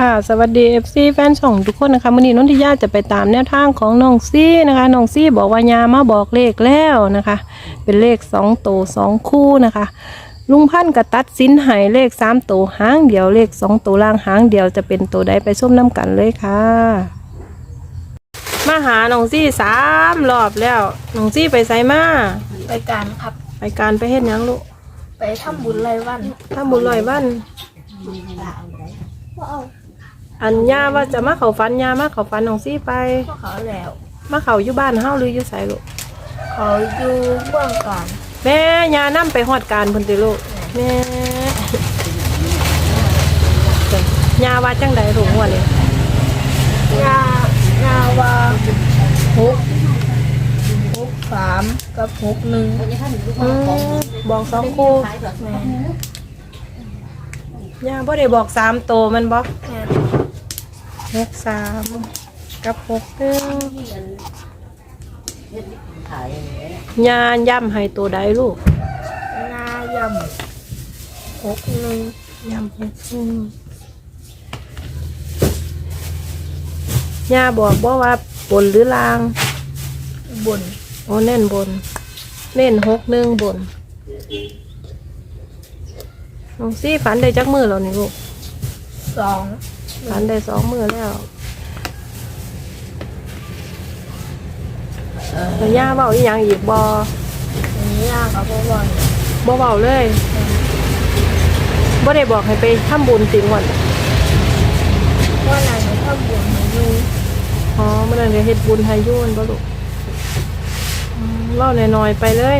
ค่ะ สวัสดี FC แฟนช่องทุกคนนะคะวันนี้นนทิยาจะไปตามแนวทางของน้องซี่นะคะน้องซี่บอกว่ายามาบอกเลขแล้วนะคะ เป็นเลขสองตัวสองคู่นะคะ ลุงพันธ์กระตัดสินใหายเลขสามตัวหางเดียวเลขสองตัวล่างหางเดียวจะเป็นตัวใดไปส้มน้ำกันเลยค่ะ มาหาน้องซี่สามรอบแล้วน้องซี่ไปไสมาไปการครับ ไปการไปเฮ็ดหยังลูกไปทำบุญไรายวันถ้าบุญลอยบ้านอั นย่าว่าจะมาเขาฟันย่ามาเขาฟันน้องซี่ไป พวกเขาแล้ว มาเขาอยู่บ้านเฮาหรืออยู่ไสลูกเขาอยู่เบื้องก่อนแม่ยานํไปฮอดการเพิ่นติลูกแม่ยาว่าจังใดลูกว่านี่ยายาว่าหกหกสามกับหกหนึ่งอืมบอกสองคู่แม่ยาบ่ได้บอกสามโตวแมันบ่ แม่ หกสามกับหกหนึ่งยาย่ำให้ตัวใดลูกนายำหกหนึ่งยำหกหนึ่งยาบอกบ่ว่าบนหรือลาง บนโอ้เน่นบน เน่นหกหนึ่งบนน้องซี่ฝันได้จักมือแล้วนี่ลูกสอง ฝันได้สองมือแล้วแล้วย่าเบาอีหยังอีกบออันนี้ยากับพ่อบอลบ่เบาเลยบ่ได้บอกให้ไปทำบุญจริงวันว่านายหนูทำบุญหนูอยู่อ๋อเมื่อนั้นเดี๋ยวเฮ็ดบุญให้อยุ่นบ่ลูกอืมเล่าหน่อยๆไปเลย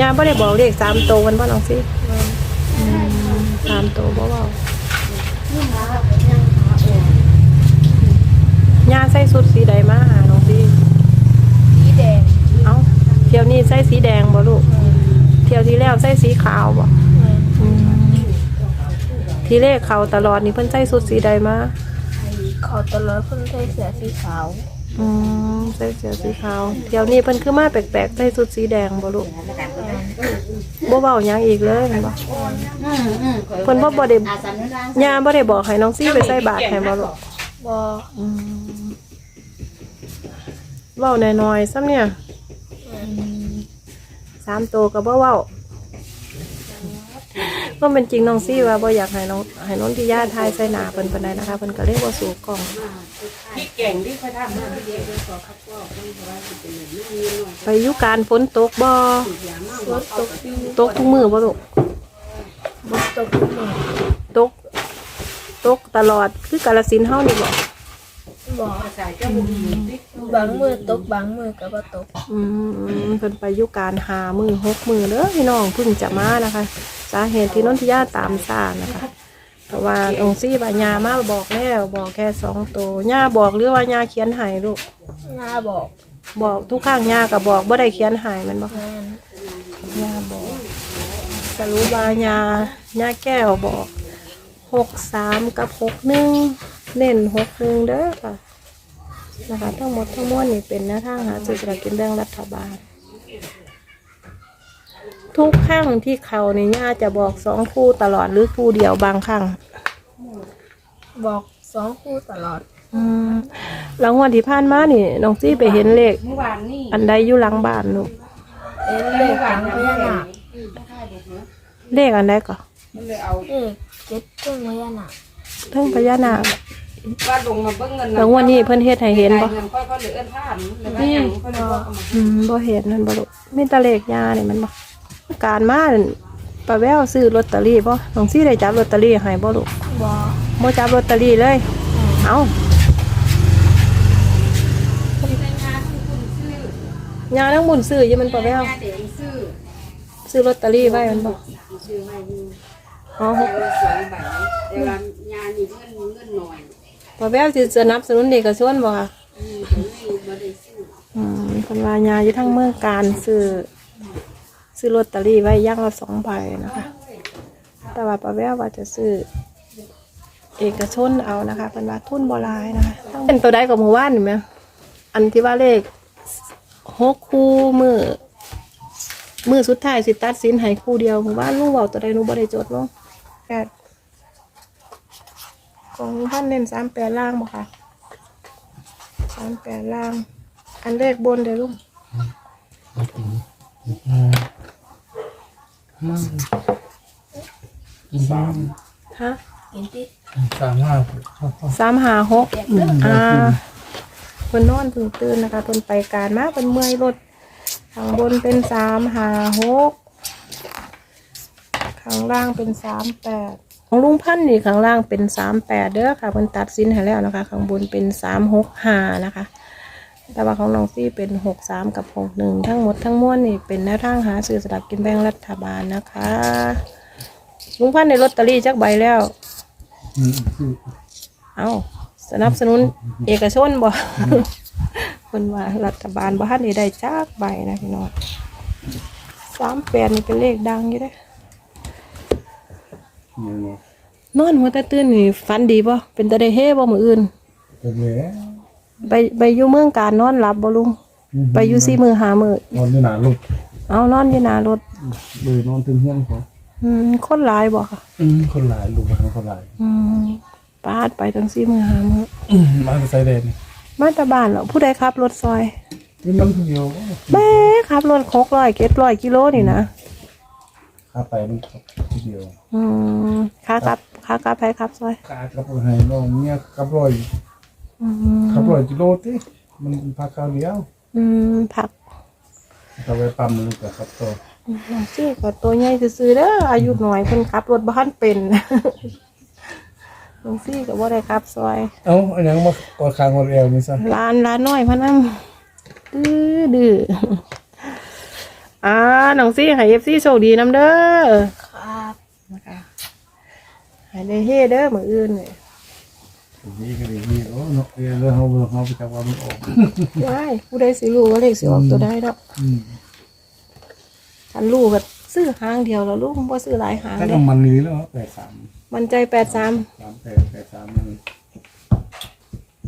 ย่าบ่ได้บอกเลขสามโตวมันบ่น้องซี่แม่สามโตวบ่เบาย่าใส่สุดสีใดมาหาน้องซี่สีแดงเอ้าเที่ยวนี้ใส่สีแดงบ่ลูกแม่เที่ยวที่แล้วใส่สีขาวบ่แม่อืมทีเลขเขาตลอดนี่เพิ่นใส่สุดสีใดมาเขาตลอดเพิ่นใส่เสื้อสีขาวอืมใส่เสื้อสีขาวเที่ยวนี้เพิ่นคือมาแปลกๆใส่สุดสีแดงบ่ลูกแม่บ่เว้าหยังอีกเลยแม่นบ่เพิ่นบ่บ่ได้ย่าบ่ได้บอกให้น้องซี่ไปใส่บาตรให้บ่ลูกบออืม เว้าน้อยๆซ้ำเนี่ยสามโตวก็บ่เว้าก็เป็นจริงน้องซี่ว่าบ่อยากให้น้องให้น้องที่ย่าทายใส่หน้าเพิ่นปานใดนะคะเพิ่นก็เลยบ่สู่กล้องไปอยุการฝนตกบ่รถตกปีตกทุกมือบ่ลูกรถตกปีหนึ่งตกตกตลอดคือกาลสินธุ์เฮานี่บ่ บอกบางมือตกบางมือก็บ่ตกอืมเพิ่นไปอยุการหามือหกมือเด้อพี่น้องเพิ่งจะมานะคะ สาเหตุที่นนทิยาตามซ่านะคะเพราะว่าองค์ซี่บายามาบอกแล้วบอกแค่สองตัวย่าบอกหรือว่าย่าเขียนให้ลูกหน้าบอกบอกทุกครั้งย่าก็บอกบ่ได้เขียนให้แมันบ่แม่นย่าบอกสรุปว่ายาย่าแก้วบอกหกสามกับหกหนึ่ง เน้นหกหนึ่งเด้อค่ะนะคะ ทั้งหมดทั้งมวลนี่เป็นแนวทางหาซื้อสลากกินแบ่งรัฐบาล ทุกครั้งที่เขานี่ย่าจะบอกสองคู่ตลอดหรือคู่เดียวบางครั้งบอกสองคู่ตลอดอืมหลังวันที่ผ่านมานี่น้องซี่ไปเห็นเลขอันใดอยู่หลังบ้านลูกเอ็นเลขหลังพญานาคเลขอันใดก็เลขเจ็ดเครื่องพญานาค เทั้งพญานาค ว่าลงมาเบิ่งเงินหลังวันนี้เพิ่นเฮ็ดให้เห็นบ่เงินค่อยๆเหลือเอิ้นผ่านแล้วก็ยังค่อยๆบอกเอามาอืมบ่เห็นนั่นบ่ลูกมีแตะเลขยานี่มันบ่การมานั่นป้าแววซื้อลอตเตอรี่บ่น้องซี่ได้จับลอตเตอรี่ให้บ่ลูกบอกบ่จับลอตเตอรี่เลย เอ้ายาทั้งบุญซื้ออยู่มันป้าแววเดี๋ยวซื้อซื้อลอตเตอรี่ไว้มันบ่ซื้อไว้อยู่อ๋อเดี๋ยวสองใบแต่ว่างานนี่เงินเงินหน่อยป้าแววสิสนับสนุนเด็กกระชวนบ่ค่ะอืมถึงไม่บ่ได้ซื้ออืมเพิ่นว่ายาอยู่ทั้งเมืองการซื้อซื้อลอตเตอรี่ไว้อย่างละ2ใบนะคะ แต่ว่าป้าแววว่าจะซื้อ เอกชนเอานะคะเป็นว่าทุนบหลายนะคะเป็นตัวใดกับหมู่บ้านเห็นไหมอันที่ว่าเลขหกคู่มือมือสุดท้ายสิตัดสินให้คู่เดียวหมู่บ้านลุงเบาตัวใดหนูบ่ได้จดเนาะแปด ของลุงพันธุ์เน้นสามแปดล่างบ่ค่ะสามแปดล่าง อันเลขบนเดี๋ยวลุงกินบ้างฮะกินติสามห้าสามหาหกอ่าเพิ่นนอนเพิ่งตื่นนะคะเพิ่นไปการมาเพิ่นเมื่อยรถข้างบนเป็นสามหาหกข้างล่างเป็นสามแปด ของลุงพันธุ์นี่ข้างล่างเป็นสามแปดเด้อค่ะเพิ่นตัดสินให้แล้วนะคะ ข้างบนเป็นสามหกห้านะคะ แต่ว่าของน้องซี่เป็นหกสามกับหกหนึ่งทั้งหมดทั้งมวลนี่เป็นแนวทางหาซื้อสลากกินแบ่งรัฐบาลนะคะ ลุงพันธุ์ในลอตเตอรี่จักใบแล้ว เอาสนับสนุนเอกชนบ่คนว่ารัฐบาลบ้านนี่ได้จากใบนะพี่น้องสามแปดนี่เป็นเลขดังอยู่เด้อ นอนหัวแตะตื่นนี่ฝันดีบ่เป็นตาได้เฮ่บ่มืออื่น เป็นเลยไปไปอยู่เมืองการนอนหลับบ่ลุง ไปอยู่สี่มือหามือนอนที่หนาลูกเอานอนอยู่หน้ารถเลยนอนถึงเฮี้ยนเขาอืมคนหลายบ่ค่ะ อืมคนหลายลูกมาทั้งคนหลาย อืมปาดไปตั้งสี่มือหามืออืมมาจากไซเดนนี่มาแตาบ้านเหรอผู้ใดขับ รถซอยนี่มันเดียวแม่ขับรถหกร้อยเจ็ดร้อยกิโลนี่นะข้าไปมันที เดียวอืมขากลับขากลับไปครับซอยกากับไฮน้องเนี่ยกับรอยอืมกับรอยกิโลติมันพักคราวเดียวอืมผักเราไปปั๊มมือกับครับตัวน้องซี่ก็ตัวใหญ่ซื่อๆเด้ออายุน้อยเพิ่นขับรถบ้านเป็นน้องซี่ก็บ่ได้ขับซอย เอ้าอันยังมากอดคางกอดเอวนี่ซะร้านร้านน้อยพะนังดื้อดื้ออ่าน้องซี่ให้ FC โชคดีนํเด้อครับ นะคะให้ได้เฮ็ดเด้อมื้ออื่นนี่นี่ก็ดีนี่โอ้เนาะเออแล้วเฮาเฮาไปจับว่ามันออกว้ายผู้ใดสิรู้ว่าเลขสิออกตัวใดดอกอืมคันรู้ก็ซื้อหางเดียวแล้วลูกบ่ซื้อหลายหางถ้าเด้น้ำมันนี้แล้วแปดสามมันใจ83สามแปดแปดสามมัน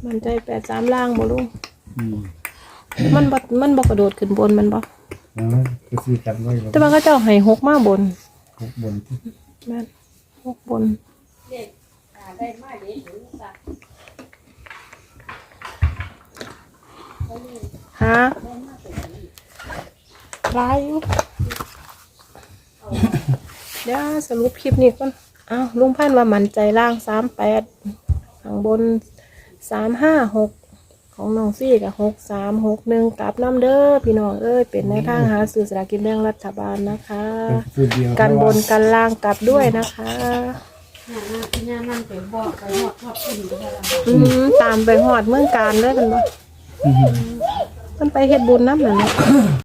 มันใจ83ล่างบ่ลูกอืมมันบ่มันบ่กระโดดขึ้นบนมันบ่แล้วก็ซื้อกันไว้แล้วแต่ว่าเขาเจ้าให้หกมาบนพกบนที่ แม่นหกบนเด็กอ่าได้มาเด็กถึงสักฮะร้ายอยู่เดี๋ยวสรุปคลิปนี้ก่อนอ้าวลุงพันธุ์ว่ามันใจล่างสามแปดข้างบนสามห้าหก ของน้องซี่กับหกสามหกหนึ่งกลับน้ำเด้อพี่น้องเอ้ยเป็นในทางหาสื่อสลากกินแบ่งรัฐบาลนะคะเป็นสูตรเดียวกันบนกันล่างกลับด้วยนะคะงานนั้นที่งานนั้นไปบอกไปหอดทอดขึ้นก็ได้ละอืมตามไปหอดเมืองการเลยกันบ่มันไปเฮ็ดบุญน้ำหนึ่ง